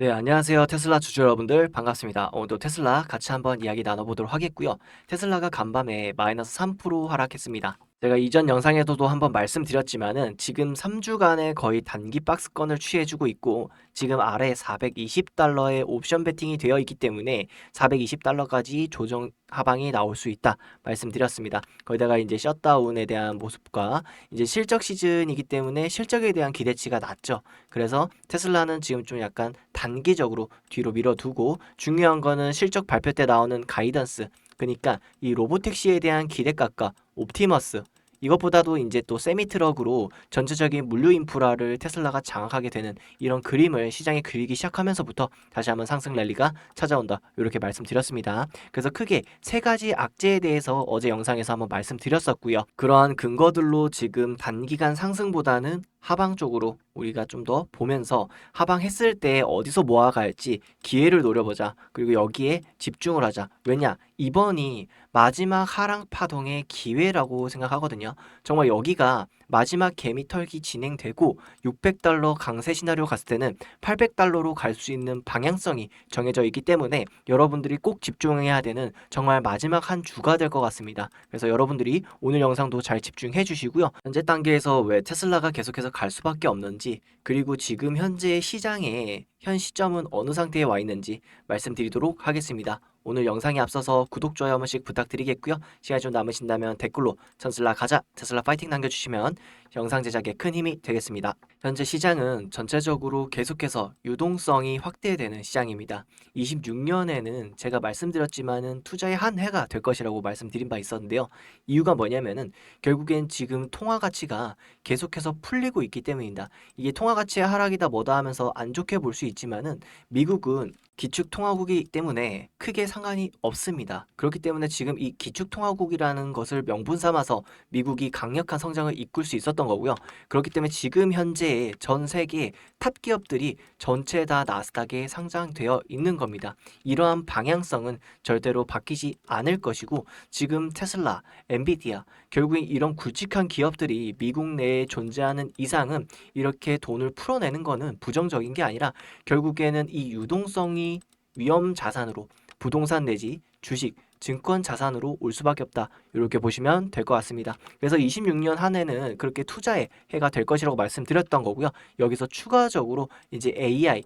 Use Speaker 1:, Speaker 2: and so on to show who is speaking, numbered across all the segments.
Speaker 1: 네, 안녕하세요. 테슬라 주주 여러분들 반갑습니다. 오늘도 테슬라 같이 한번 이야기 나눠보도록 하겠고요. 테슬라가 간밤에 마이너스 3% 하락했습니다. 제가 이전 영상에서도 한번 말씀드렸지만은 지금 3주간의 거의 단기 박스권을 취해주고 있고 지금 아래 420달러의 옵션 베팅이 되어 있기 때문에 420달러까지 조정 하방이 나올 수 있다 말씀드렸습니다. 거기다가 이제 셧다운에 대한 모습과 이제 실적 시즌이기 때문에 실적에 대한 기대치가 낮죠. 그래서 테슬라는 지금 좀 약간 단기적으로 뒤로 밀어두고 중요한 거는 실적 발표 때 나오는 가이던스 그러니까 이 로보택시에 대한 기대값과 옵티머스 이것보다도 이제 또 세미 트럭으로 전체적인 물류 인프라를 테슬라가 장악하게 되는 이런 그림을 시장에 그리기 시작하면서부터 다시 한번 상승 랠리가 찾아온다. 이렇게 말씀드렸습니다. 그래서 크게 세 가지 악재에 대해서 어제 영상에서 한번 말씀드렸었고요. 그러한 근거들로 지금 단기간 상승보다는 하방 쪽으로 우리가 좀 더 보면서 하방했을 때 어디서 모아갈지 기회를 노려보자. 그리고 여기에 집중을 하자. 왜냐? 이번이 마지막 하락 파동의 기회라고 생각하거든요. 정말 여기가 마지막 개미 털기 진행되고 600달러 강세 시나리오 갔을 때는 800달러로 갈 수 있는 방향성이 정해져 있기 때문에 여러분들이 꼭 집중해야 되는 정말 마지막 한 주가 될 것 같습니다. 그래서 여러분들이 오늘 영상도 잘 집중해 주시고요. 현재 단계에서 왜 테슬라가 계속해서 갈 수밖에 없는지 그리고 지금 현재 시장의 현 시점은 어느 상태에 와 있는지 말씀드리도록 하겠습니다. 오늘 영상에 앞서서 구독, 좋아요 한 번씩 부탁드리겠고요. 시간이 좀 남으신다면 댓글로 테슬라 가자, 테슬라 파이팅 남겨주시면 영상 제작에 큰 힘이 되겠습니다. 현재 시장은 전체적으로 계속해서 유동성이 확대되는 시장입니다. 26년에는 제가 말씀드렸지만은 투자의 한 해가 될 것이라고 말씀드린 바 있었는데요. 이유가 뭐냐면은 결국엔 지금 통화 가치가 계속해서 풀리고 있기 때문입니다. 이게 통화 가치의 하락이다 뭐다 하면서 안 좋게 볼 수 있지만은 미국은 기축 통화국이기 때문에 크게 상관이 없습니다. 그렇기 때문에 지금 이 기축 통화국이라는 것을 명분 삼아서 미국이 강력한 성장을 이끌 수 있었던 거고요. 그렇기 때문에 지금 현재 전 세계 탑 기업들이 전체 다 나스닥에 상장되어 있는 겁니다. 이러한 방향성은 절대로 바뀌지 않을 것이고 지금 테슬라, 엔비디아 결국엔 이런 굵직한 기업들이 미국 내에 존재하는 이상은 이렇게 돈을 풀어내는 거는 부정적인 게 아니라 결국에는 이 유동성이 위험 자산으로 부동산 내지 주식, 증권 자산으로 올 수밖에 없다. 이렇게 보시면 될 것 같습니다. 그래서 26년 한 해는 그렇게 투자의 해가 될 것이라고 말씀드렸던 거고요. 여기서 추가적으로 이제 AI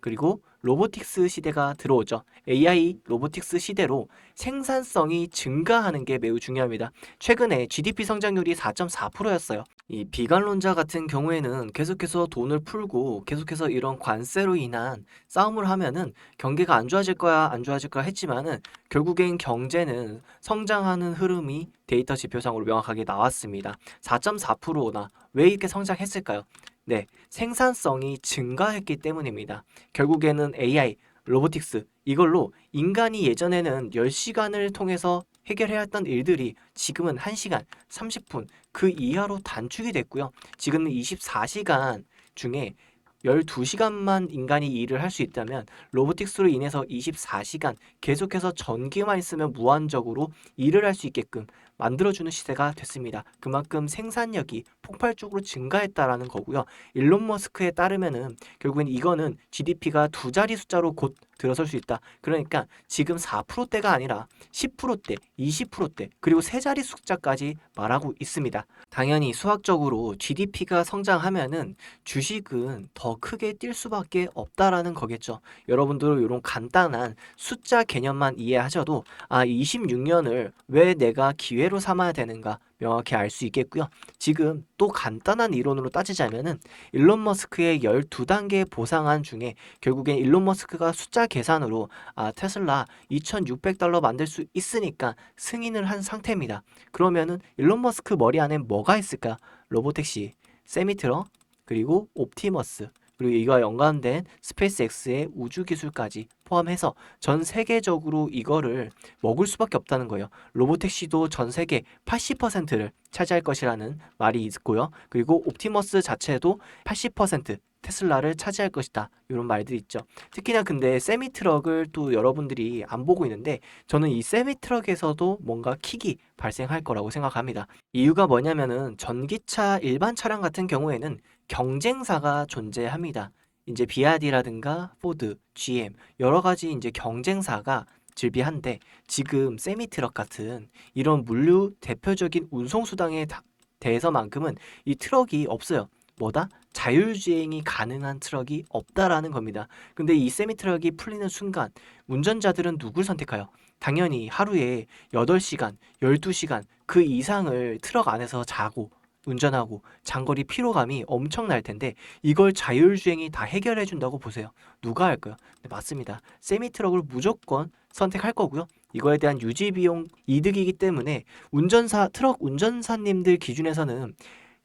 Speaker 1: 그리고 로보틱스 시대가 들어오죠. AI 로보틱스 시대로 생산성이 증가하는 게 매우 중요합니다. 최근에 GDP 성장률이 4.4%였어요. 이 비관론자 같은 경우에는 계속해서 돈을 풀고 계속해서 이런 관세로 인한 싸움을 하면은 경기가 안 좋아질 거야, 안 좋아질 거야 했지만은 결국엔 경제는 성장하는 흐름이 데이터 지표상으로 명확하게 나왔습니다. 4.4%나 왜 이렇게 성장했을까요? 네, 생산성이 증가했기 때문입니다. 결국에는 AI, 로보틱스 이걸로 인간이 예전에는 10시간을 통해서 해결해야 했던 일들이 지금은 1시간, 30분 그 이하로 단축이 됐고요. 지금은 24시간 중에 12시간만 인간이 일을 할 수 있다면 로보틱스로 인해서 24시간 계속해서 전기만 있으면 무한적으로 일을 할 수 있게끔 만들어주는 시대가 됐습니다. 그만큼 생산력이 폭발적으로 증가했다라는 거고요. 일론 머스크에 따르면은 결국엔 이거는 GDP가 두 자리 숫자로 곧 들어설 수 있다. 그러니까 지금 4%대가 아니라 10%대, 20%대, 그리고 세 자리 숫자까지 말하고 있습니다. 당연히 수학적으로 GDP가 성장하면은 주식은 더 크게 뛸 수밖에 없다라는 거겠죠. 여러분들 이런 간단한 숫자 개념만 이해하셔도 아 26년을 왜 내가 기회 로 삼아야 되는가 명확히 알 수 있겠고요. 지금 또 간단한 이론으로 따지자면은 일론 머스크의 12단계 보상안 중에 결국엔 일론 머스크가 숫자 계산으로 아 테슬라 2600달러 만들 수 있으니까 승인을 한 상태입니다. 그러면은 일론 머스크 머리 안에 뭐가 있을까? 로보택시, 세미트럭, 그리고 옵티머스, 그리고 이와 연관된 스페이스X의 우주 기술까지 포함해서 전 세계적으로 이거를 먹을 수밖에 없다는 거예요. 로보택시도 전 세계 80%를 차지할 것이라는 말이 있고요. 그리고 옵티머스 자체도 80% 테슬라를 차지할 것이다. 이런 말들이 있죠. 특히나 근데 세미 트럭을 또 여러분들이 안 보고 있는데 저는 이 세미 트럭에서도 뭔가 킥이 발생할 거라고 생각합니다. 이유가 뭐냐면은 전기차 일반 차량 같은 경우에는 경쟁사가 존재합니다. 이제 비아디라든가 포드, GM 여러 가지 이제 경쟁사가 즐비한데 지금 세미트럭 같은 이런 물류 대표적인 운송 수단에 다- 대해서만큼은 이 트럭이 없어요. 뭐다? 자율주행이 가능한 트럭이 없다라는 겁니다. 근데 이 세미트럭이 풀리는 순간 운전자들은 누굴 선택하여? 당연히 하루에 8시간, 12시간 그 이상을 트럭 안에서 자고 운전하고 장거리 피로감이 엄청날 텐데 이걸 자율주행이 다 해결해 준다고 보세요. 누가 할까요? 네, 맞습니다. 세미 트럭을 무조건 선택할 거고요. 이거에 대한 유지 비용 이득이기 때문에 운전사 트럭 운전사님들 기준에서는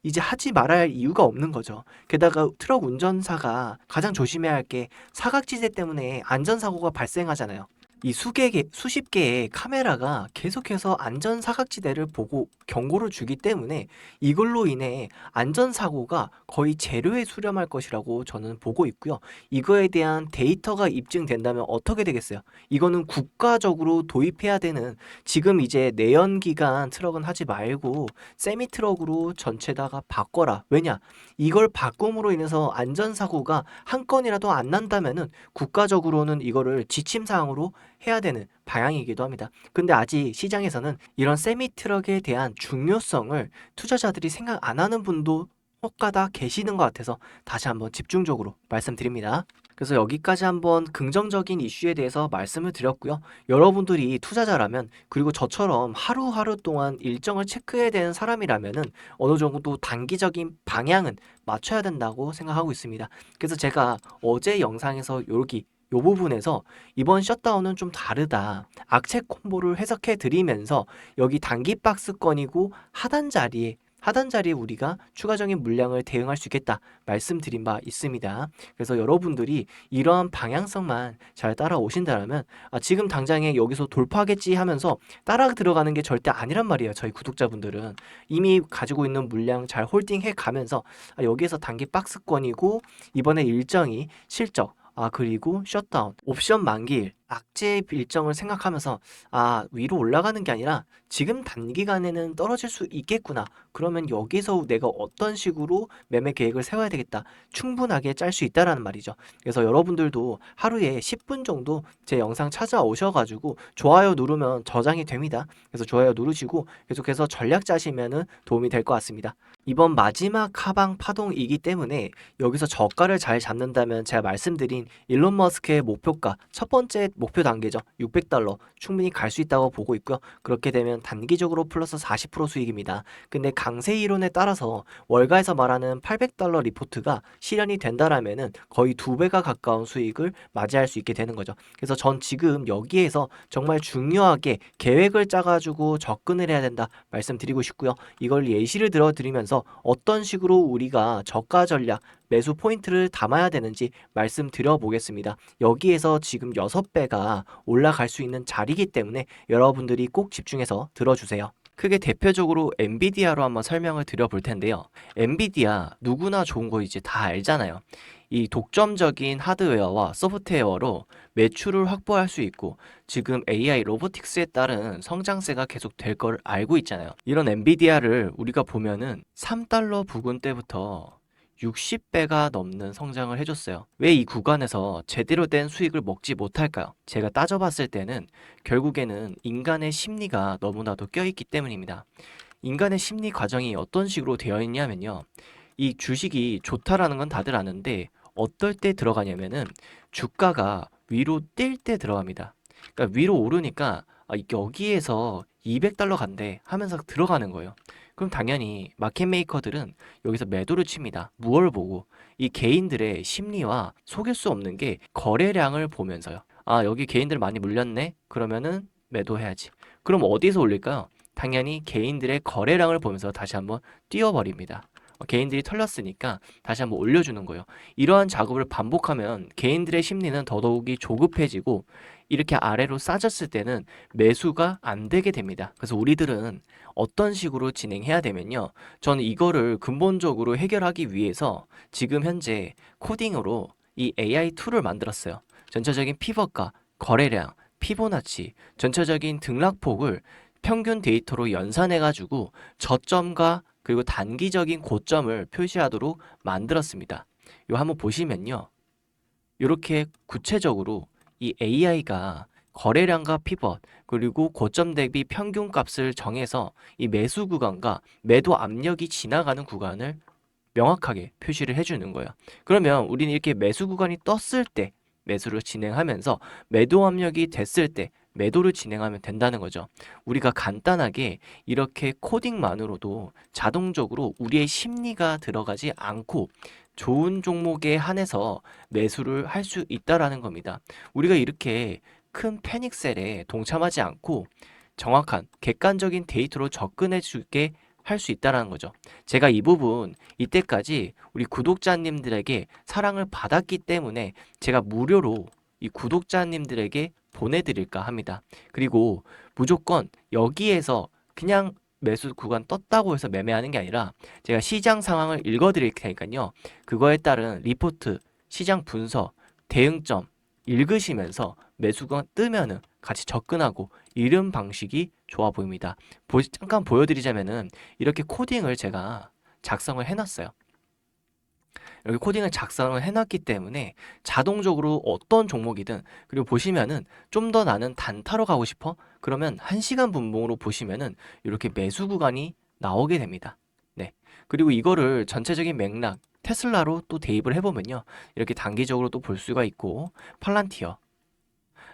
Speaker 1: 이제 하지 말아야 할 이유가 없는 거죠. 게다가 트럭 운전사가 가장 조심해야 할 게 사각지대 때문에 안전사고가 발생하잖아요. 이 수개 개, 수십 개의 카메라가 계속해서 안전 사각지대를 보고 경고를 주기 때문에 이걸로 인해 안전 사고가 거의 제로에 수렴할 것이라고 저는 보고 있고요. 이거에 대한 데이터가 입증된다면 어떻게 되겠어요? 이거는 국가적으로 도입해야 되는 지금 이제 내연기관 트럭은 하지 말고 세미 트럭으로 전체 다가 바꿔라. 왜냐? 이걸 바꿈으로 인해서 안전 사고가 한 건이라도 안 난다면은 국가적으로는 이거를 지침 사항으로 해야 되는 방향이기도 합니다. 근데 아직 시장에서는 이런 세미 트럭에 대한 중요성을 투자자들이 생각 안 하는 분도 혹가다 계시는 것 같아서 다시 한번 집중적으로 말씀드립니다. 그래서 여기까지 한번 긍정적인 이슈에 대해서 말씀을 드렸고요. 여러분들이 투자자라면 그리고 저처럼 하루하루 동안 일정을 체크해야 되는 사람이라면은 어느 정도 단기적인 방향은 맞춰야 된다고 생각하고 있습니다. 그래서 제가 어제 영상에서 여기 요 부분에서 이번 셧다운은 좀 다르다. 악체 콤보를 해석해 드리면서 여기 단기 박스권이고 하단 자리에 하단 자리에 우리가 추가적인 물량을 대응할 수 있겠다 말씀드린 바 있습니다. 그래서 여러분들이 이러한 방향성만 잘 따라오신다면 아, 지금 당장에 여기서 돌파하겠지 하면서 따라 들어가는 게 절대 아니란 말이에요. 저희 구독자분들은 이미 가지고 있는 물량 잘 홀딩해 가면서 아, 여기에서 단기 박스권이고 이번에 일정이 실적 아 그리고 셧다운 옵션 만기일 악재 일정을 생각하면서 아 위로 올라가는 게 아니라 지금 단기간에는 떨어질 수 있겠구나. 그러면 여기서 내가 어떤 식으로 매매 계획을 세워야 되겠다. 충분하게 짤 수 있다라는 말이죠. 그래서 여러분들도 하루에 10분 정도 제 영상 찾아오셔가지고 좋아요 누르면 저장이 됩니다. 그래서 좋아요 누르시고 계속해서 전략 짜시면은 도움이 될 것 같습니다. 이번 마지막 하방 파동이기 때문에 여기서 저가를 잘 잡는다면 제가 말씀드린 일론 머스크의 목표가 첫 번째 목표 단계죠. 600달러 충분히 갈 수 있다고 보고 있고요. 그렇게 되면 단기적으로 플러스 40% 수익입니다. 근데 강세 이론에 따라서 월가에서 말하는 800달러 리포트가 실현이 된다라면은 거의 두 배가 가까운 수익을 맞이할 수 있게 되는 거죠. 그래서 전 지금 여기에서 정말 중요하게 계획을 짜가지고 접근을 해야 된다 말씀드리고 싶고요. 이걸 예시를 들어드리면서 어떤 식으로 우리가 저가 전략 매수 포인트를 담아야 되는지 말씀드려 보겠습니다. 여기에서 지금 6배가 올라갈 수 있는 자리이기 때문에 여러분들이 꼭 집중해서 들어주세요. 크게 대표적으로 엔비디아로 한번 설명을 드려 볼 텐데요. 엔비디아 누구나 좋은 거 이제 다 알잖아요. 이 독점적인 하드웨어와 소프트웨어로 매출을 확보할 수 있고 지금 AI 로보틱스에 따른 성장세가 계속 될 걸 알고 있잖아요. 이런 엔비디아를 우리가 보면은 3달러 부근 때부터 60배가 넘는 성장을 해줬어요. 왜 이 구간에서 제대로 된 수익을 먹지 못할까요? 제가 따져봤을 때는 결국에는 인간의 심리가 너무나도 껴있기 때문입니다. 인간의 심리 과정이 어떤 식으로 되어 있냐면요. 이 주식이 좋다라는 건 다들 아는데 어떨 때 들어가냐면은 주가가 위로 뛸 때 들어갑니다. 그러니까 위로 오르니까 아, 여기에서 200달러 간대 하면서 들어가는 거예요. 그럼 당연히 마켓 메이커들은 여기서 매도를 칩니다. 무얼 보고 이 개인들의 심리와 속일 수 없는 게 거래량을 보면서요. 아, 여기 개인들 많이 물렸네. 그러면은 매도해야지. 그럼 어디서 올릴까요? 당연히 개인들의 거래량을 보면서 다시 한번 띄워버립니다. 어, 개인들이 털렸으니까 다시 한번 올려주는 거예요. 이러한 작업을 반복하면 개인들의 심리는 더더욱이 조급해지고 이렇게 아래로 싸졌을 때는 매수가 안 되게 됩니다. 그래서 우리들은 어떤 식으로 진행해야 되면요. 저는 이거를 근본적으로 해결하기 위해서 지금 현재 코딩으로 이 AI 툴을 만들었어요. 전체적인 피벗과 거래량, 피보나치, 전체적인 등락폭을 평균 데이터로 연산해가지고 저점과 그리고 단기적인 고점을 표시하도록 만들었습니다. 요 한번 보시면요. 이렇게 구체적으로 이 AI가 거래량과 피벗 그리고 고점 대비 평균 값을 정해서 이 매수 구간과 매도 압력이 지나가는 구간을 명확하게 표시를 해주는 거예요. 그러면 우리는 이렇게 매수 구간이 떴을 때 매수를 진행하면서 매도 압력이 됐을 때 매도를 진행하면 된다는 거죠. 우리가 간단하게 이렇게 코딩만으로도 자동적으로 우리의 심리가 들어가지 않고 좋은 종목에 한해서 매수를 할 수 있다라는 겁니다. 우리가 이렇게 큰 패닉셀에 동참하지 않고 정확한 객관적인 데이터로 접근해 줄게 할수 있다라는 거죠. 제가 이 부분 이때까지 우리 구독자님들에게 사랑을 받았기 때문에 제가 무료로 이 구독자님들에게 보내드릴까 합니다. 그리고 무조건 여기에서 그냥 매수 구간 떴다고 해서 매매하는 게 아니라 제가 시장 상황을 읽어드릴 테니까요. 그거에 따른 리포트, 시장 분석, 대응점 읽으시면서 매수가 뜨면은 같이 접근하고 이런 방식이 좋아 보입니다. 보, 잠깐 보여드리자면은 이렇게 코딩을 제가 작성을 해놨어요. 여기 코딩을 작성을 해놨기 때문에 자동적으로 어떤 종목이든 그리고 보시면은 좀 더 나는 단타로 가고 싶어? 그러면 1시간 분봉으로 보시면은 이렇게 매수 구간이 나오게 됩니다. 네. 그리고 이거를 전체적인 맥락 테슬라로 또 대입을 해보면요. 이렇게 단기적으로 또 볼 수가 있고 팔란티어,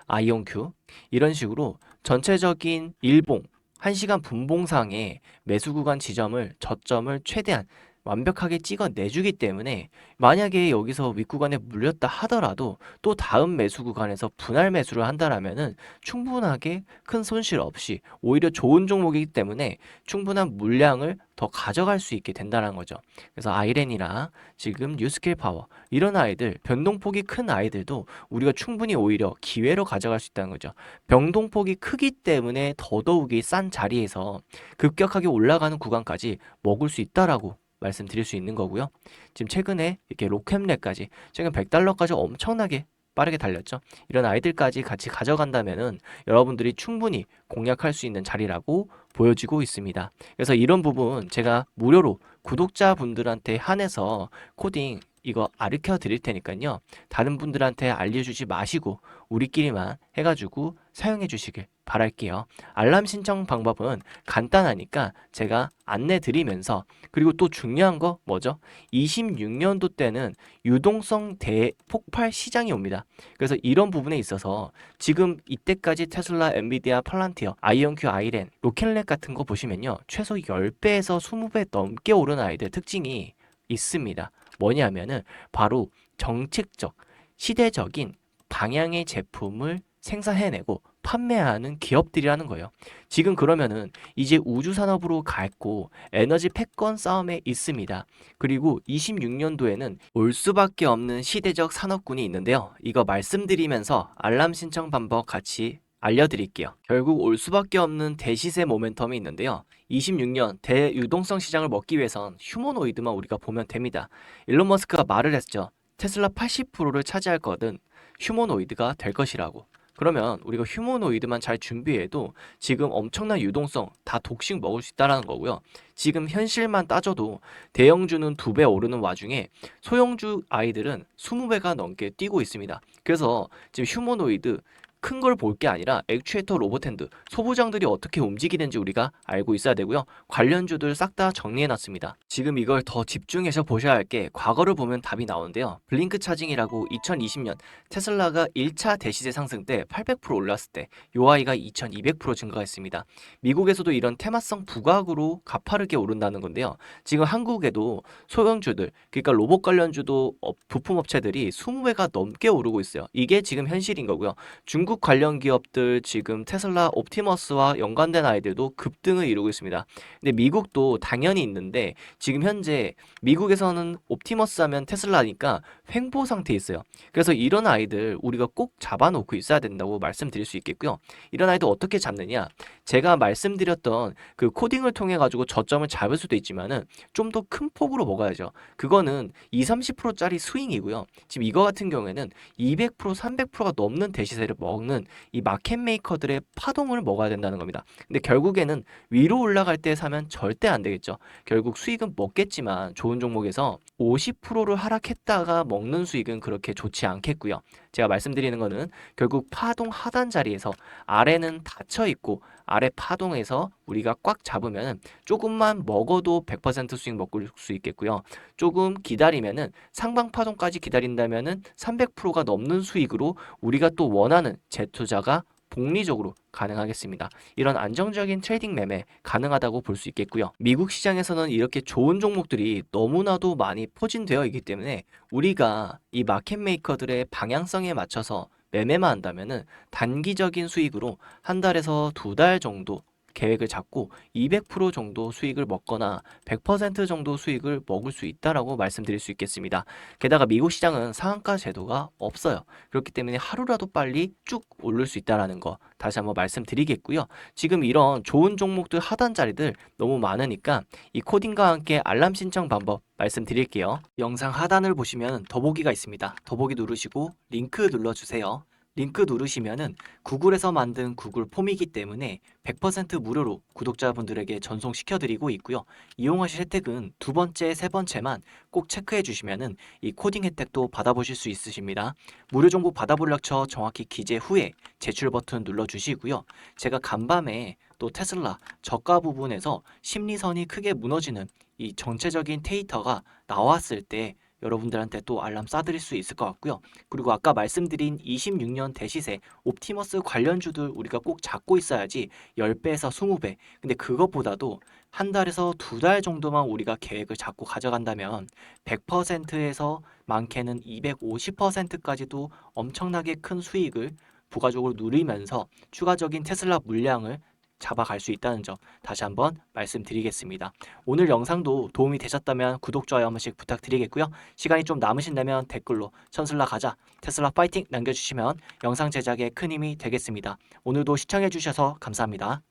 Speaker 1: 아이온큐 이런 식으로 전체적인 일봉 1시간 분봉상의 매수 구간 지점을 저점을 최대한 완벽하게 찍어내주기 때문에 만약에 여기서 윗구간에 물렸다 하더라도 또 다음 매수 구간에서 분할 매수를 한다라면은 충분하게 큰 손실 없이 오히려 좋은 종목이기 때문에 충분한 물량을 더 가져갈 수 있게 된다는 거죠. 그래서 아이렌이나 지금 뉴스킬 파워 이런 아이들 변동폭이 큰 아이들도 우리가 충분히 오히려 기회로 가져갈 수 있다는 거죠. 변동폭이 크기 때문에 더더욱이 싼 자리에서 급격하게 올라가는 구간까지 먹을 수 있다라고 말씀드릴 수 있는 거고요. 지금 최근에 이렇게 로켓랩까지 최근 100달러까지 엄청나게 빠르게 달렸죠. 이런 아이들까지 같이 가져간다면은 여러분들이 충분히 공략할 수 있는 자리라고 보여지고 있습니다. 그래서 이런 부분 제가 무료로 구독자분들한테 한해서 코딩 이거 가르쳐 드릴 테니까요. 다른 분들한테 알려주지 마시고 우리끼리만 해가지고 사용해 주시길 바랄게요. 알람 신청 방법은 간단하니까 제가 안내 드리면서 그리고 또 중요한 거 뭐죠? 26년도 때는 유동성 대폭발 시장이 옵니다. 그래서 이런 부분에 있어서 지금 이때까지 테슬라, 엔비디아, 팔란티어, 아이언큐, 아이렌, 로켓랩 같은 거 보시면요. 최소 10배에서 20배 넘게 오른 아이들 특징이 있습니다. 뭐냐면은 바로 정책적, 시대적인 방향의 제품을 생산해내고 판매하는 기업들이라는 거예요. 지금 그러면은 이제 우주 산업으로 갔고 에너지 패권 싸움에 있습니다. 그리고 26년도에는 올 수밖에 없는 시대적 산업군이 있는데요. 이거 말씀드리면서 알람 신청 방법 같이 알려드릴게요. 결국 올 수밖에 없는 대시세 모멘텀이 있는데요. 26년 대유동성 시장을 먹기 위해선 휴머노이드만 우리가 보면 됩니다. 일론 머스크가 말을 했죠. 테슬라 80%를 차지할 거든 휴머노이드가 될 것이라고. 그러면 우리가 휴머노이드만 잘 준비해도 지금 엄청난 유동성 다 독식 먹을 수 있다라는 거고요. 지금 현실만 따져도 대형주는 두 배 오르는 와중에 소형주 아이들은 20배가 넘게 뛰고 있습니다. 그래서 지금 휴머노이드 큰 걸 볼 게 아니라 액추에이터 로봇 핸드 소부장들이 어떻게 움직이는지 우리가 알고 있어야 되고요. 관련주들 싹 다 정리해 놨습니다. 지금 이걸 더 집중해서 보셔야 할 게 과거를 보면 답이 나오는데요. 블링크 차징이라고 2020년 테슬라가 1차 대시세 상승 때 800% 올랐을 때 요 아이가 2200% 증가했습니다. 미국에서도 이런 테마성 부각으로 가파르게 오른다는 건데요. 지금 한국에도 소형주들 그러니까 로봇 관련주도 어, 부품 업체들이 20배가 넘게 오르고 있어요. 이게 지금 현실인 거고요. 중국 관련 기업들 지금 테슬라 옵티머스와 연관된 아이들도 급등을 이루고 있습니다. 근데 미국도 당연히 있는데 지금 현재 미국에서는 옵티머스 하면 테슬라니까 횡보 상태에 있어요. 그래서 이런 아이들 우리가 꼭 잡아놓고 있어야 된다고 말씀드릴 수 있겠고요. 이런 아이들 어떻게 잡느냐? 제가 말씀드렸던 그 코딩을 통해 가지고 저점을 잡을 수도 있지만은 좀 더 큰 폭으로 먹어야죠. 그거는 2, 30%짜리 스윙이고요. 지금 이거 같은 경우에는 200%, 300%가 넘는 대시세를 먹 먹는 이 마켓 메이커들의 파동을 먹어야 된다는 겁니다. 근데 결국에는 위로 올라갈 때 사면 절대 안 되겠죠. 결국 수익은 먹겠지만 좋은 종목에서 50%를 하락했다가 먹는 수익은 그렇게 좋지 않겠고요. 제가 말씀드리는 거는 결국 파동 하단 자리에서 아래는 닫혀 있고 아래 파동에서 우리가 꽉 잡으면 조금만 먹어도 100% 수익 먹을 수 있겠고요. 조금 기다리면은 상방 파동까지 기다린다면은 300%가 넘는 수익으로 우리가 또 원하는 재투자가 복리적으로 가능하겠습니다. 이런 안정적인 트레이딩 매매 가능하다고 볼 수 있겠고요. 미국 시장에서는 이렇게 좋은 종목들이 너무나도 많이 포진되어 있기 때문에 우리가 이 마켓 메이커들의 방향성에 맞춰서 매매만 한다면은 단기적인 수익으로 한 달에서 두 달 정도 계획을 잡고 200% 정도 수익을 먹거나 100% 정도 수익을 먹을 수 있다라고 말씀드릴 수 있겠습니다. 게다가 미국 시장은 상한가 제도가 없어요. 그렇기 때문에 하루라도 빨리 쭉 오를 수 있다라는 거 다시 한번 말씀드리겠고요. 지금 이런 좋은 종목들 하단 자리들 너무 많으니까 이 코딩과 함께 알람 신청 방법 말씀드릴게요. 영상 하단을 보시면 더보기가 있습니다. 더보기 누르시고 링크 눌러주세요. 링크 누르시면은 구글에서 만든 구글 폼이기 때문에 100% 무료로 구독자분들에게 전송시켜 드리고 있고요. 이용하실 혜택은 두 번째, 세 번째만 꼭 체크해 주시면은 이 코딩 혜택도 받아보실 수 있으십니다. 무료 정보 받아보려쳐 정확히 기재 후에 제출 버튼 눌러 주시고요. 제가 간밤에 또 테슬라 저가 부분에서 심리선이 크게 무너지는 이 전체적인 데이터가 나왔을 때 여러분들한테 또 알람 쏴드릴 수 있을 것 같고요. 그리고 아까 말씀드린 26년 대시세 옵티머스 관련주들 우리가 꼭 잡고 있어야지 10배에서 20배. 근데 그것보다도 한 달에서 두 달 정도만 우리가 계획을 잡고 가져간다면 100%에서 많게는 250%까지도 엄청나게 큰 수익을 부가적으로 누리면서 추가적인 테슬라 물량을 잡아갈 수 있다는 점 다시 한번 말씀드리겠습니다. 오늘 영상도 도움이 되셨다면 구독, 좋아요 한 번씩 부탁드리겠고요. 시간이 좀 남으신다면 댓글로 천슬라 가자, 테슬라 파이팅 남겨주시면 영상 제작에 큰 힘이 되겠습니다. 오늘도 시청해주셔서 감사합니다.